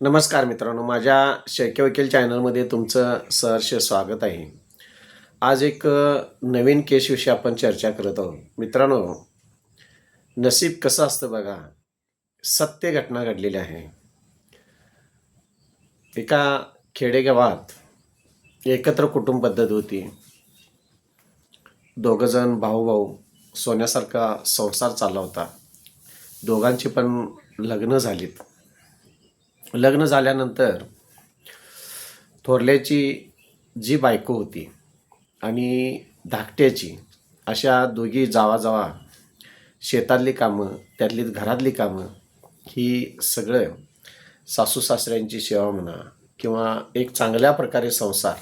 नमस्कार मित्रांनो माझ्या शक्य वकील चॅनलमध्ये तुमचं सहर्ष स्वागत आहे. आज एक नवीन केसविषयी आपण चर्चा करत आहोत. मित्रांनो नसीब कसं असतं बघा? सत्य घटना घडलेली आहे. एका खेडेगावात एकत्र कुटुंब पद्धत होती. दोघंजण भाऊ भाऊ सोन्यासारखा संसार चालला होता. दोघांची पण लग्न झालीत. लग्न झाल्यानंतर थोरल्याची जी बायको होती आणि धाकट्याची अशा दोघी जावाजावा शेतातली कामं त्यातली घरातली कामं ही सगळं सासू सासऱ्यांची सेवा म्हणा किंवा एक चांगल्या प्रकारे संसार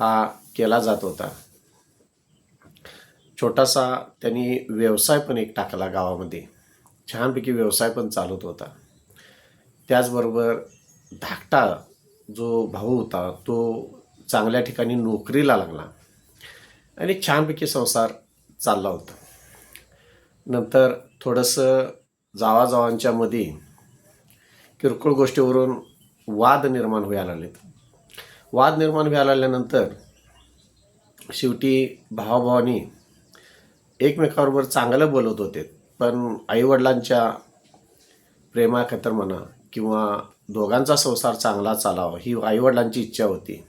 हा केला जात होता. छोटासा त्यांनी व्यवसाय पण एक टाकला गावामध्ये. छानपैकी व्यवसाय पण चालत होता. त्याचबरोबर धाकटा जो भाऊ होता तो चांगल्या ठिकाणी नोकरीला लागला आणि छानपैकी संसार चालला होता. नंतर थोडंसं जावाजावांच्या मध्ये किरकोळ गोष्टीवरून वाद निर्माण व्हायला लागलेत. वाद निर्माण व्हायला लागल्यानंतर शेवटी भावाभावानी एकमेकाबरोबर चांगलं बोलत होते पण आईवडिलांच्या प्रेमाखतर म्हणा किंवा दोघांचा संसार चांगला चालावा ही आईवडिलांची इच्छा होती.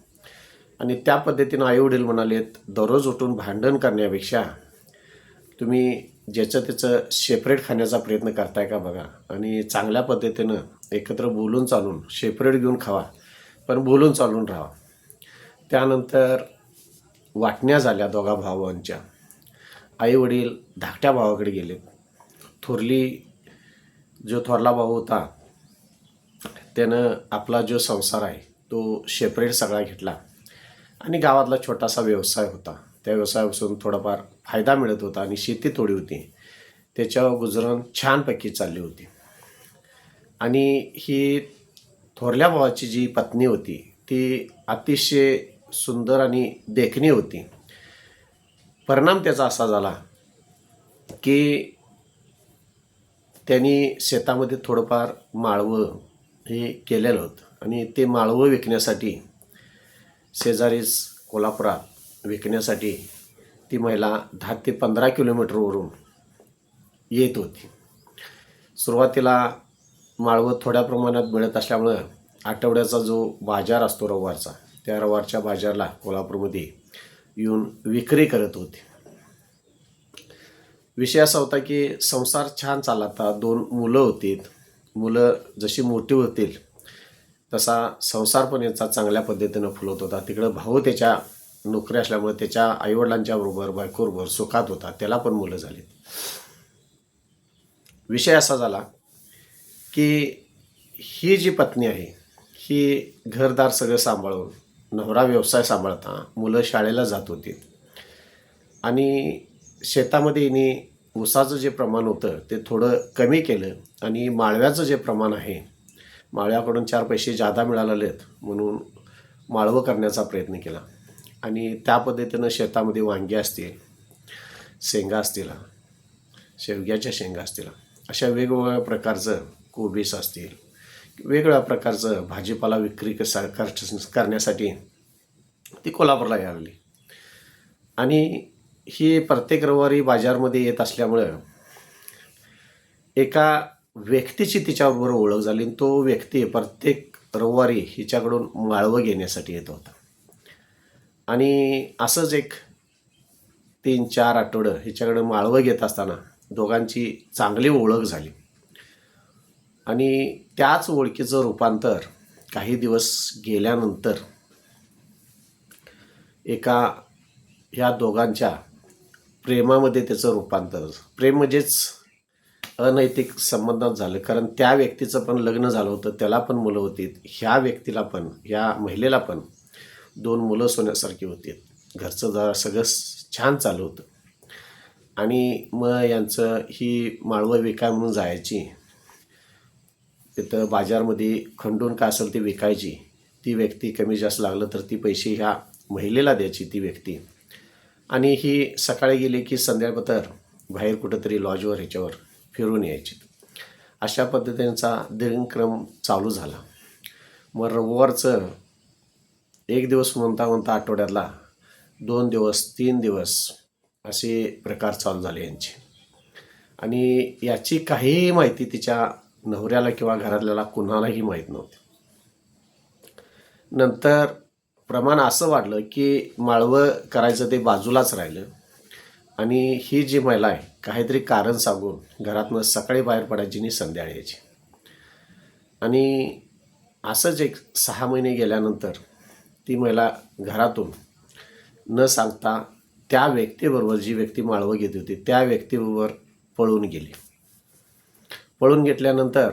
आणि त्या पद्धतीनं आईवडील म्हणालेत दररोज उठून भांडण करण्यापेक्षा तुम्ही ज्याचं त्याचं सेपरेट खाण्याचा प्रयत्न करताय का बघा. आणि चांगल्या पद्धतीनं एकत्र बोलून चालून सेपरेट घेऊन खावा पण बोलून चालून राहा. त्यानंतर वाटण्या झाल्या दोघा भावांच्या. आईवडील धाकट्या भावाकडे गेले थोरली जो थोरला भाऊ होता त्यानं आपला जो संसार आहे तो सेपरेट सगळा घेतला. आणि गावातला छोटासा व्यवसाय होता. त्या व्यवसायापासून थोडाफार फायदा मिळत होता आणि शेती थोडी होती. त्याच्यावर गुजरण छानपैकी चालली होती. आणि ही थोरल्या भावाची जी पत्नी होती ती अतिशय सुंदर आणि देखणी होती. परिणाम त्याचा असा झाला की त्यांनी शेतामध्ये थोडंफार माळवं हे केलेलं होतं. आणि ते माळवं विकण्यासाठी शेजारीच कोल्हापुरात विकण्यासाठी ती महिला दहा ते पंधरा किलोमीटरवरून येत होती. सुरुवातीला माळवं थोड्या प्रमाणात मिळत असल्यामुळं आठवड्याचा जो बाजार असतो रविवारचा त्या रविवारच्या बाजारला कोल्हापूरमध्ये येऊन विक्री करत होती. विषय असा होता की संसार छान चालला होता दोन मुलं होती मुलं जशी मोठी होतील तसा संसार पण याचा चांगल्या पद्धतीनं फुलत होता. तिकडं भाऊ त्याच्या नोकरी असल्यामुळे त्याच्या आईवडिलांच्या बरोबर बायकोबरोबर सुखात होता. त्याला पण मुलं झालीत. विषय असा झाला की ही जी पत्नी आहे ही घरदार सगळं सांभाळून नवरा व्यवसाय सांभाळता मुलं शाळेला जात होती. आणि शेतामध्ये हिने ऊसाचं जे प्रमाण होतं ते थोडं कमी केलं आणि माळव्याचं जे प्रमाण आहे माळव्याकडून चार पैसे जादा मिळालेले आहेत म्हणून माळवं करण्याचा प्रयत्न केला. आणि त्या पद्धतीनं शेतामध्ये वांगी असतील शेंगा असतील शेवग्याच्या शेंगा असतील अशा वेगवेगळ्या प्रकारचं कोबीस असतील वेगवेगळ्या प्रकारचं भाजीपाला विक्री कसा कर- करण्यासाठी ती कोल्हापूरला यायला लागली. आणि ही प्रत्येक रविवारी बाजारमध्ये येत असल्यामुळं एका व्यक्तीची तिच्याबरोबर ओळख झाली आणि तो व्यक्ती प्रत्येक रविवारी हिच्याकडून माळवं घेण्यासाठी येत होता. आणि असंच एक तीन चार आठवडं हिच्याकडं माळवं घेत असताना दोघांची चांगली ओळख झाली. आणि त्याच ओळखीचं रूपांतर काही दिवस गेल्यानंतर एका ह्या दोघांच्या प्रेमामध्ये त्याचं रूपांतर. प्रेम म्हणजेच अनैतिक संबंधात झालं. कारण त्या व्यक्तीचं पण लग्न झालं होतं त्याला पण मुलं होती. ह्या व्यक्तीला पण ह्या महिलेला पण दोन मुलं सोन्यासारखी होती. घरचं जरा सगळं छान चालू होतं. आणि मग यांचं ही माळवं विकाय म्हणून जायची. तिथं बाजारमध्ये खंडून काय असेल ती विकायची. ती व्यक्ती कमी जास्त लागलं तर ती पैसे ह्या महिलेला द्यायची ती व्यक्ती. आणि ही सकाळी गेली की संध्याकाळ बाहेर कुठंतरी लॉजवर ह्याच्यावर फिरून यायची. अशा पद्धतींचा दिनक्रम चालू झाला. मग रविवारचं एक दिवस म्हणता म्हणता आठवड्यातला दोन दिवस तीन दिवस असे प्रकार चालू झाले यांचे. आणि याची काहीही माहिती तिच्या नवऱ्याला किंवा घरातल्याला कुणालाही माहीत नव्हती. नंतर प्रमाण असं वाढलं की माळवं करायचं ते बाजूलाच राहिलं. आणि ही जी महिला आहे काहीतरी कारण सांगून घरातनं सकाळी बाहेर पडायची आणि संध्याकाळी यायची. आणि असंच एक सहा महिने गेल्यानंतर ती महिला घरातून न सांगता त्या व्यक्तीबरोबर जी व्यक्ती माळवं घेत होती त्या व्यक्तीबरोबर पळून गेली. पळून घेतल्यानंतर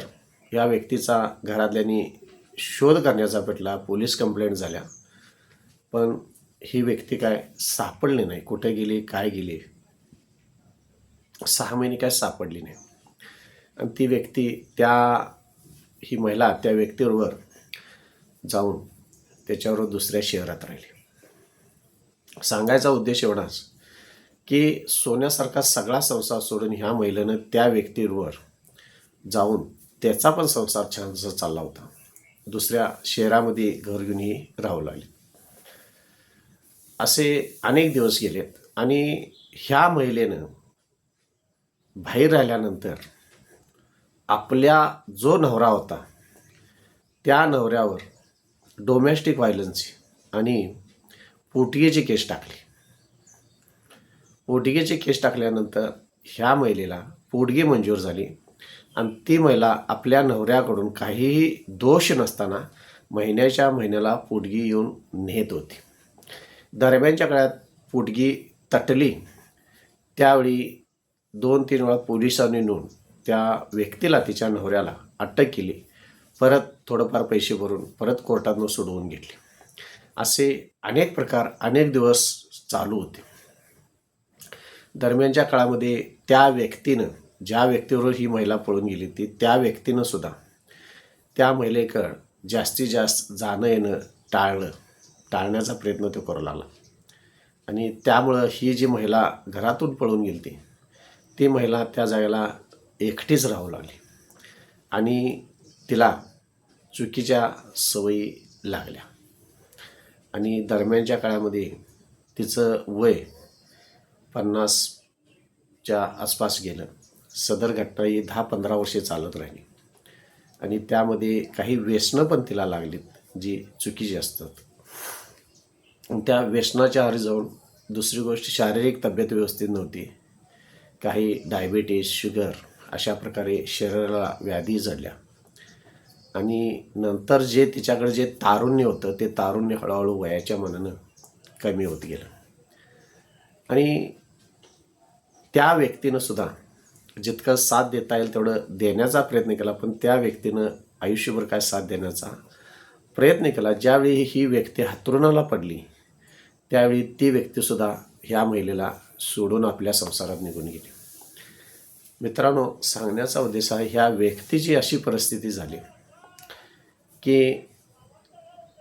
या व्यक्तीचा घरातल्यांनी शोध करण्याचा पेटला पोलीस कंप्लेंट झाल्या. पण ही व्यक्ती काय सापडली नाही. कुठे गेली काय गेली? सहा महिने काय सापडली नाही. आणि ती व्यक्ती त्या ही महिला त्या व्यक्तीबरोबर जाऊन त्याच्यावर दुसऱ्या शहरात राहिली. सांगायचा उद्देश एवढाच की सोन्यासारखा सगळा संसार सोडून ह्या महिलेनं त्या व्यक्तीवर जाऊन त्याचा पण संसार छानसा चालला होता. दुसऱ्या शहरामध्ये घर घेऊनही राहू लागली. असे अनेक दिवस गेलेत. आणि ह्या महिलेनं बाहेर राहिल्यानंतर आपल्या जो नवरा होता त्या नवऱ्यावर डोमेस्टिक व्हायलन्स आणि पोटगेची केस टाकले. पोटगेचे केस टाकल्यानंतर ह्या महिलेला पोटगी मंजूर झाली. आणि ती महिला आपल्या नवऱ्याकडून काहीही दोष नसताना महिन्याच्या महिन्याला पोटगी येऊन नेत होती. दरम्यानच्या काळात पोटगी तटली. त्यावेळी दोन तीन वेळा पोलिसांनी नेऊन त्या व्यक्तीला तिच्या नवऱ्याला अटक केली. परत थोडंफार पैसे भरून परत कोर्टातनं सोडवून घेतले. असे अनेक प्रकार अनेक दिवस चालू होते. दरम्यानच्या काळामध्ये त्या व्यक्तीनं ज्या व्यक्तीवर ही महिला पळून गेली ती त्या व्यक्तीनं सुद्धा त्या महिलेकडं जास्तीत जास्त जाणं येणं टाळलं. टाळण्याचा प्रयत्न तो करू लागला. आणि त्यामुळं ही जी महिला घरातून पळून गेली ती ती महिला त्या जागेला एकटीच राहू लागली. आणि तिला चुकीच्या सवयी लागल्या. आणि दरम्यानच्या काळामध्ये तिचं वय पन्नासच्या आसपास गेलं. सदर घटना ही दहा पंधरा वर्षे चालत राहिली. आणि त्यामध्ये काही व्यसनं पण तिला लागलीत जी चुकीची असतात. त्या व्यसनाच्या आहारी जाऊन दुसरी गोष्ट शारीरिक तब्येत व्यवस्थित नव्हती. काही डायबिटीज शुगर अशा प्रकारे शरीराला व्याधी जडल्या आणि नंतर जे तिच्याकडे जे तारुण्य होतं ते तारुण्य हळूहळू वयाच्या मनानं कमी होत गेलं. आणि त्या व्यक्तीनं सुद्धा जितकं साथ देता येईल तेवढं देण्याचा प्रयत्न केला पण त्या व्यक्तीनं आयुष्यभर काय साथ देण्याचा प्रयत्न केला. ज्यावेळी ही व्यक्ती हातरुणाला पडली त्यावेळी ती व्यक्तीसुद्धा ह्या महिलेला सोडून आपल्या संसारात निघून गेली. मित्रांनो सांगण्याचा उद्देश आहे ह्या व्यक्तीची अशी परिस्थिती झाली की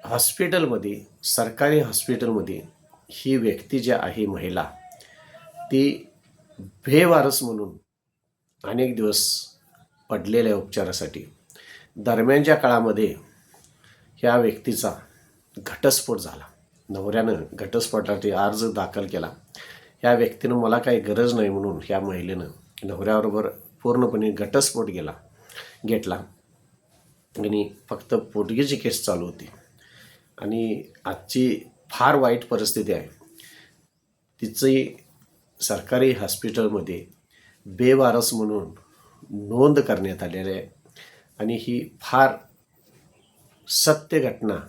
हॉस्पिटलमध्ये सरकारी हॉस्पिटलमध्ये ही व्यक्ती जी आहे महिला ती बेवारस म्हणून अनेक दिवस पडलेल्या उपचारासाठी दरम्यानच्या काळामध्ये ह्या व्यक्तीचा घटस्फोट झाला. नवऱ्यानं घटस्फोटासाठी अर्ज दाखल केला. या व्यक्तीनं मला काही गरज नाही म्हणून ह्या महिलेनं नवऱ्याबरोबर पूर्णपणे घटस्फोट गेला घेतला. आणि फक्त पोटगीची केस चालू होती. आणि आजची फार वाईट परिस्थिती आहे. तिची सरकारी हॉस्पिटलमध्ये बेवारस म्हणून नोंद करण्यात आलेली आहे. आणि ही फार सत्य घटना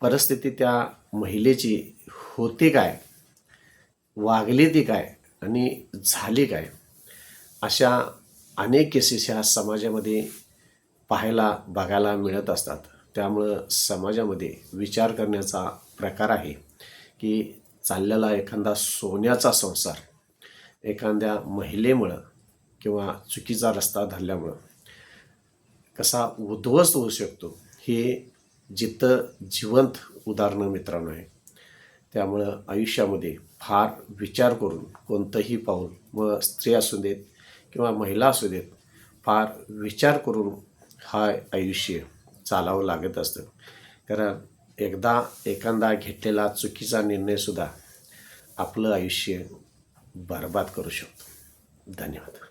परिस्थिती त्या महिलेची होती काय? वागली ती काय? आणि झाली काय? अशा अनेक केसेस ह्या समाजामध्ये पाहायला बघायला मिळत असतात. त्यामुळं समाजामध्ये विचार करण्याचा प्रकार आहे की चाललेला एखादा सोन्याचा संसार एखाद्या महिलेमुळं किंवा चुकीचा रस्ता धरल्यामुळं कसा उद्ध्वस्त होऊ शकतो हे जिथं जिवंत उदाहरणं मित्रांनो आहे. त्यामुळं आयुष्यामध्ये फार विचार करून कोणतंही पाऊल मग स्त्री असू देत किंवा महिला असू देत फार विचार करून हा आयुष्य चालावं लागत असतं. कारण एकदा एखादा घेतलेला चुकीचा निर्णयसुद्धा आपलं आयुष्य बरबाद करू शकतो. धन्यवाद.